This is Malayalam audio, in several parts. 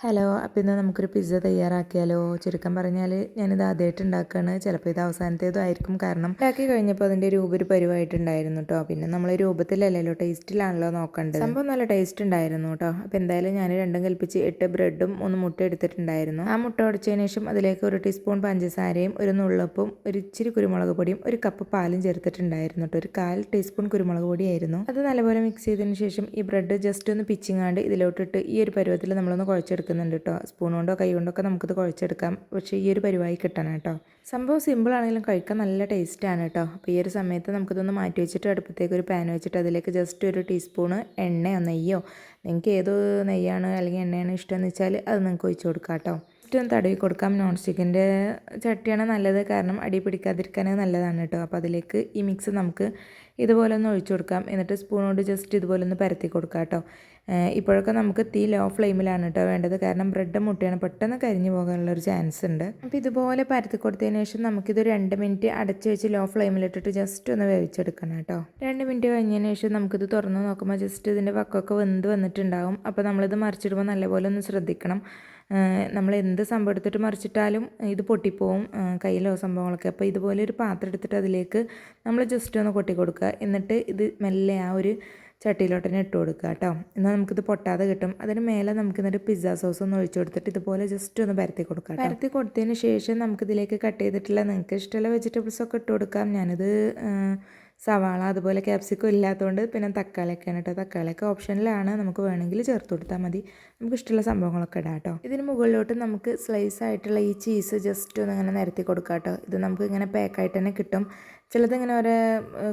ഹലോ അപ്പോൾ ഇന്ന് നമുക്കൊരു പിസ്സ തയ്യാറാക്കിയാലോ? ചുരുക്കം പറഞ്ഞാൽ ഞാനിത് ആദ്യമായിട്ട് ഉണ്ടാക്കുകയാണ് ചിലപ്പോൾ ഇത് അവസാനത്തേതും ആയിരിക്കും. കാരണം ഉണ്ടാക്കി കഴിഞ്ഞപ്പോൾ അതിന്റെ രൂപ ഒരു പരിവായിട്ടുണ്ടായിരുന്നു കേട്ടോ പിന്നെ നമ്മൾ രൂപത്തിലല്ലല്ലോ ടേസ്റ്റിലാണല്ലോ നോക്കേണ്ടത്. സംഭവം നല്ല ടേസ്റ്റ് ഉണ്ടായിരുന്നു കേട്ടോ അപ്പോൾ എന്തായാലും ഞാൻ രണ്ടും കൽപ്പിച്ച് എട്ട് ബ്രെഡും ഒന്ന് മുട്ട എടുത്തിട്ടുണ്ടായിരുന്നു. ആ മുട്ട ഉടച്ചതിന് ശേഷം അതിലേക്ക് ഒരു ടീസ്പൂൺ പഞ്ചസാരയും ഒരു നുള്ളപ്പും ഒരു ഇച്ചിരി കുരുമുളക് പൊടിയും ഒരു കപ്പ് പാലും ചേർത്തിട്ടുണ്ടായിരുന്നു കേട്ടോ ഒരു കാൽ ടീസ്പൂൺ കുരുമുളക് പൊടിയായിരുന്നു. അത് നല്ലപോലെ മിക്സ് ചെയ്തതിന് ശേഷം ഈ ബ്രെഡ് ജസ്റ്റ് ഒന്ന് പിച്ചിങ്ങാണ്ട് ഇതിലോട്ടിട്ട് ഈ ഒരു പരുവത്തിൽ നമ്മളൊന്ന് കുഴച്ചെടുക്കും എടുക്കുന്നുണ്ട് കേട്ടോ സ്പൂൺ കൊണ്ടോ കൈ കൊണ്ടോ ഒക്കെ നമുക്കിത് കുഴച്ചെടുക്കാം. പക്ഷേ ഈ ഒരു പരിപാടി കിട്ടണം കേട്ടോ സംഭവം സിമ്പിൾ ആണെങ്കിലും കഴിക്കാൻ നല്ല ടേസ്റ്റാണ് കേട്ടോ അപ്പോൾ ഈ ഒരു സമയത്ത് നമുക്കിതൊന്ന് മാറ്റി വെച്ചിട്ട് അടുപ്പത്തേക്ക് ഒരു പാൻ വെച്ചിട്ട് അതിലേക്ക് ജസ്റ്റ് ഒരു ടീസ്പൂണ് എണ്ണയോ നെയ്യോ നിങ്ങൾക്ക് ഏത് നെയ്യാണ് അല്ലെങ്കിൽ എണ്ണയാണ് ഇഷ്ടമെന്ന് വെച്ചാൽ അത് നിങ്ങൾക്ക് ഒഴിച്ചു കൊടുക്കാം കേട്ടോ ജസ്റ്റ് ഒന്ന് തടവി കൊടുക്കാം നോൺ സ്റ്റിക്കിന്റെ ചട്ടിയാണ് നല്ലത്. കാരണം അടി പിടിക്കാതിരിക്കാൻ നല്ലതാണ് കേട്ടോ അപ്പോൾ അതിലേക്ക് ഈ മിക്സ് നമുക്ക് ഇതുപോലെ ഒന്ന് ഒഴിച്ചു കൊടുക്കാം. എന്നിട്ട് സ്പൂണോട് ജസ്റ്റ് ഇതുപോലെ ഒന്ന് പരത്തി കൊടുക്കാം കേട്ടോ ഇപ്പോഴൊക്കെ നമുക്ക് തീ ലോ ഫ്ലെയിമിലാണ് കേട്ടോ വേണ്ടത്. കാരണം ബ്രെഡ് മുട്ടയാണ് പെട്ടെന്ന് കരിഞ്ഞു പോകാനുള്ള ഒരു ചാൻസ് ഉണ്ട്. അപ്പോൾ ഇതുപോലെ പരത്തി കൊടുത്തതിന് ശേഷം നമുക്കിത് രണ്ട് മിനിറ്റ് അടച്ച് വെച്ച് ലോ ഫ്ലെയിമിലിട്ടിട്ട് ജസ്റ്റ് ഒന്ന് വേവിച്ചെടുക്കണം കേട്ടോ രണ്ട് മിനിറ്റ് കഴിഞ്ഞതിന് ശേഷം നമുക്കിത് തുറന്ന് നോക്കുമ്പോൾ ജസ്റ്റ് ഇതിന്റെ പക്കമൊക്കെ വെന്ത് വന്നിട്ടുണ്ടാകും അപ്പോൾ നമ്മളിത് മറിച്ചിടുമ്പോൾ നല്ലപോലെ ഒന്ന് ശ്രദ്ധിക്കണം. നമ്മൾ എന്ത് സംഭവം എടുത്തിട്ട് മറിച്ചിട്ടാലും ഇത് പൊട്ടിപ്പോവും കയ്യിലോ സംഭവങ്ങളൊക്കെ. അപ്പോൾ ഇതുപോലെ ഒരു പാത്രം എടുത്തിട്ട് അതിലേക്ക് നമ്മൾ ജസ്റ്റ് ഒന്ന് കൊട്ടി കൊടുക്കുക. എന്നിട്ട് ഇത് മെല്ലെ ആ ഒരു ചട്ടിയിലോട്ട് തന്നെ ഇട്ട് കൊടുക്കുക കേട്ടോ. എന്നാൽ നമുക്കിത് പൊട്ടാതെ കിട്ടും. അതിന് മേലെ നമുക്ക് എന്നിട്ട് പിസ്സ സോസ് ഒന്ന് ഒഴിച്ചു കൊടുത്തിട്ട് ഇതുപോലെ ജസ്റ്റ് ഒന്ന് പരത്തി കൊടുക്കാം പരത്തി കൊടുത്തതിന് ശേഷം നമുക്കിതിലേക്ക് കട്ട് ചെയ്തിട്ടുള്ള നിങ്ങൾക്ക് ഇഷ്ടമുള്ള വെജിറ്റബിൾസ് ഒക്കെ ഇട്ട് കൊടുക്കാം. ഞാനിത് സവാള അതുപോലെ ക്യാപ്സിക്കം ഇല്ലാത്തതുകൊണ്ട് പിന്നെ തക്കാളിയൊക്കെയാണ് കേട്ടോ തക്കാളിയൊക്കെ ഓപ്ഷനിലാണ് നമുക്ക് വേണമെങ്കിൽ ചേർത്ത് കൊടുത്താൽ മതി. നമുക്ക് ഇഷ്ടമുള്ള സംഭവങ്ങളൊക്കെ ഇടാം കേട്ടോ ഇതിന് മുകളിലോട്ട് നമുക്ക് സ്ലൈസ് ആയിട്ടുള്ള ഈ ചീസ് ജസ്റ്റ് ഒന്ന് ഇങ്ങനെ നിരത്തി കൊടുക്കാം കേട്ടോ ഇത് നമുക്ക് ഇങ്ങനെ പാക്കായിട്ട് തന്നെ കിട്ടും. ചിലതിങ്ങനെ ഒരു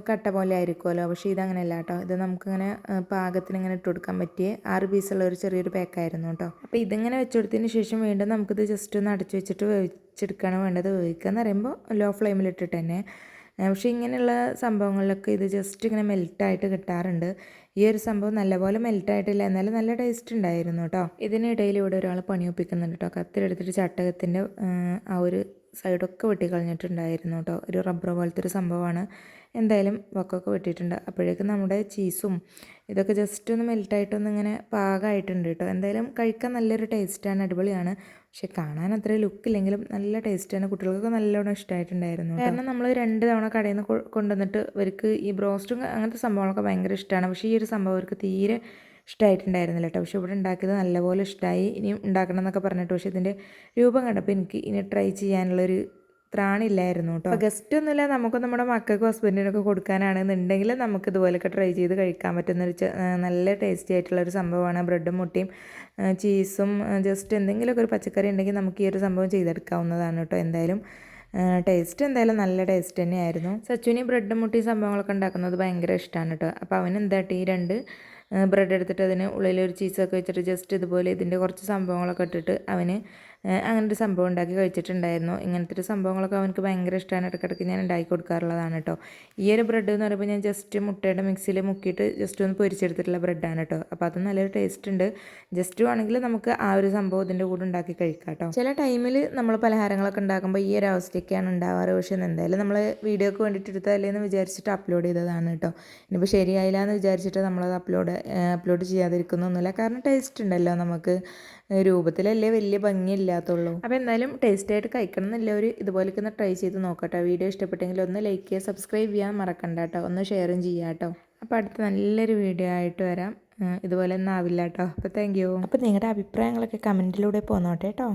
കട്ട പോലെ ആയിരിക്കുമല്ലോ. പക്ഷേ ഇതങ്ങനെയല്ല കേട്ടോ ഇത് നമുക്കിങ്ങനെ പാകത്തിന് ഇങ്ങനെ ഇട്ട് കൊടുക്കാൻ പറ്റിയ ആറ് പീസുള്ള ഒരു ചെറിയൊരു പാക്കായിരുന്നു കേട്ടോ അപ്പോൾ ഇതിങ്ങനെ വെച്ചുകൊടുത്തതിന് ശേഷം വീണ്ടും നമുക്കിത് ജസ്റ്റ് ഒന്ന് അടച്ചു വെച്ചിട്ട് വേവിച്ചെടുക്കുകയാണ് വേണ്ടത്. വേവിക്കുക എന്ന് പറയുമ്പോൾ ലോ ഫ്ലെയിമിലിട്ടിട്ട് തന്നെ പക്ഷേ ഇങ്ങനെയുള്ള സംഭവങ്ങളിലൊക്കെ ഇത് ജസ്റ്റ് ഇങ്ങനെ മെൽറ്റായിട്ട് കിട്ടാറുണ്ട്. ഈ ഒരു സംഭവം നല്ലപോലെ മെൽറ്റായിട്ടില്ല എന്നാലും നല്ല ടേസ്റ്റ് ഉണ്ടായിരുന്നു കേട്ടോ ഇതിനിടയിൽ ഇവിടെ ഒരാൾ പണിയൊപ്പിക്കുന്നുണ്ട് കേട്ടോ കത്തിലെടുത്തിട്ട് ചട്ടകത്തിന്റെ ആ ഒരു സൈഡൊക്കെ വെട്ടിക്കളഞ്ഞിട്ടുണ്ടായിരുന്നു കേട്ടോ. ഒരു റബ്ബർ പോലത്തെ ഒരു സംഭവമാണ്. എന്തായാലും വക്കൊക്കെ വെട്ടിയിട്ടുണ്ട്. അപ്പോഴേക്കും നമ്മുടെ ചീസും ഇതൊക്കെ ജസ്റ്റ് ഒന്ന് മെൽട്ടായിട്ടൊന്ന് ഇങ്ങനെ പാകമായിട്ടുണ്ട് കേട്ടോ. എന്തായാലും കഴിക്കാൻ നല്ലൊരു ടേസ്റ്റാണ് അടിപൊളിയാണ്. പക്ഷെ കാണാൻ അത്ര ലുക്കില്ലെങ്കിലും നല്ല ടേസ്റ്റാണ് കുട്ടികൾക്കൊക്കെ നല്ലോണം ഇഷ്ടമായിട്ടുണ്ടായിരുന്നു കാരണം നമ്മൾ രണ്ട് തവണ കടയിൽ നിന്ന് കൊണ്ടുവന്നിട്ട് ഇവർക്ക് ഈ ബ്രോസ്റ്റും അങ്ങനത്തെ സംഭവങ്ങളൊക്കെ ഭയങ്കര ഇഷ്ടമാണ് പക്ഷേ ഈ ഒരു സംഭവം അവർക്ക് തീരെ ഇഷ്ടമായിട്ടുണ്ടായിരുന്നില്ല കേട്ടോ പക്ഷെ ഇവിടെ ഉണ്ടാക്കിയത് നല്ലപോലെ ഇഷ്ടമായി ഇനി ഉണ്ടാക്കണം എന്നൊക്കെ പറഞ്ഞിട്ട് പക്ഷേ ഇതിന്റെ രൂപം കണ്ടപ്പോൾ എനിക്ക് ഇനി ട്രൈ ചെയ്യാനുള്ളൊരു ത്രാണില്ലായിരുന്നു കേട്ടോ ഗസ്റ്റ് ഒന്നുമില്ല നമുക്ക് നമ്മുടെ മക്കൾക്കും ഹസ്ബൻഡിനൊക്കെ കൊടുക്കാനാണെന്നുണ്ടെങ്കിൽ നമുക്ക് ഇതുപോലെയൊക്കെ ട്രൈ ചെയ്ത് കഴിക്കാൻ പറ്റുന്ന ഒരു നല്ല ടേസ്റ്റി ആയിട്ടുള്ള ഒരു സംഭവമാണ്. ബ്രെഡും മുട്ടയും ചീസും ജസ്റ്റ് എന്തെങ്കിലുമൊക്കെ ഒരു പച്ചക്കറി ഉണ്ടെങ്കിൽ നമുക്ക് ഈ ഒരു സംഭവം ചെയ്തെടുക്കാവുന്നതാണ് കേട്ടോ എന്തായാലും ടേസ്റ്റ് എന്തായാലും നല്ല ടേസ്റ്റ് തന്നെയായിരുന്നു. സച്ചുവിന് ബ്രെഡ് മുട്ടി സംഭവങ്ങളൊക്കെ ഉണ്ടാക്കുന്നത് ഭയങ്കര ഇഷ്ടമാണ് കേട്ടോ. അപ്പോൾ അവൻ എന്തായിട്ട് ഈ രണ്ട് ബ്രെഡ് എടുത്തിട്ട് അതിന് ഉള്ളിലൊരു ചീസൊക്കെ വെച്ചിട്ട് ജസ്റ്റ് ഇതുപോലെ ഇതിന്റെ കുറച്ച് സംഭവങ്ങളൊക്കെ ഇട്ടിട്ട് അവന് അങ്ങനെ ഒരു സംഭവം ഉണ്ടാക്കി കഴിച്ചിട്ടുണ്ടായിരുന്നു. ഇങ്ങനത്തെ ഒരു സംഭവങ്ങളൊക്കെ അവനക്ക് ഭയങ്കര ഇഷ്ടമാണ് ഇടയ്ക്കിടയ്ക്ക് ഞാൻ ഉണ്ടാക്കി കൊടുക്കാറുള്ളതാണ് കേട്ടോ ഈ ഒരു ബ്രെഡ് എന്ന് പറയുമ്പോൾ ഞാൻ ജസ്റ്റ് മുട്ടയുടെ മിക്സിയിൽ മുക്കിയിട്ട് ജസ്റ്റ് ഒന്ന് പൊരിച്ചെടുത്തിട്ടുള്ള ബ്രെഡാണ് കേട്ടോ അപ്പോൾ അത് നല്ലൊരു ടേസ്റ്റ് ഉണ്ട്. ജസ്റ്റ് ആണെങ്കിൽ നമുക്ക് ആ ഒരു സംഭവം ഇതിന്റെ കൂടെ ഉണ്ടാക്കി കഴിക്കാം കേട്ടോ ചില ടൈമിൽ നമ്മൾ പലഹാരങ്ങളൊക്കെ ഉണ്ടാക്കുമ്പോൾ ഈ ഒരു അവസ്ഥയൊക്കെയാണ് ഉണ്ടാവാറ്. പക്ഷേ എന്തായാലും നമ്മൾ വീഡിയോക്ക് വേണ്ടിയിട്ട് എടുത്തതല്ലേ എന്ന് വിചാരിച്ചിട്ട് അപ്ലോഡ് ചെയ്തതാണ് കേട്ടോ ഇനിയിപ്പോൾ ശരിയായില്ല എന്ന് വിചാരിച്ചിട്ട് നമ്മളത് അപ്ലോഡ് അപ്ലോഡ് ചെയ്യാതിരിക്കുന്നൊന്നുമില്ല കാരണം ടേസ്റ്റ് ഉണ്ടല്ലോ നമുക്ക്. രൂപത്തിലല്ലേ വലിയ ഭംഗിയില്ലാത്തുള്ളൂ. അപ്പോൾ എന്തായാലും ടേസ്റ്റ് ആയിട്ട് കഴിക്കണം എന്നല്ലവർ ഇതുപോലൊക്കെ ഒന്ന് ട്രൈ ചെയ്ത് നോക്കട്ടോ. വീഡിയോ ഇഷ്ടപ്പെട്ടെങ്കിൽ ഒന്ന് ലൈക്ക് ചെയ്യുക സബ്സ്ക്രൈബ് ചെയ്യാൻ മറക്കണ്ട കേട്ടോ. ഒന്ന് ഷെയറും ചെയ്യാം കേട്ടോ. അപ്പോൾ അടുത്ത നല്ലൊരു വീഡിയോ ആയിട്ട് വരാം. ഇതുപോലെ ഒന്നും ആവില്ല കേട്ടോ. അപ്പോൾ താങ്ക് യു അപ്പോൾ നിങ്ങളുടെ അഭിപ്രായങ്ങളൊക്കെ കമന്റിലൂടെ പോന്നോട്ടെ കേട്ടോ.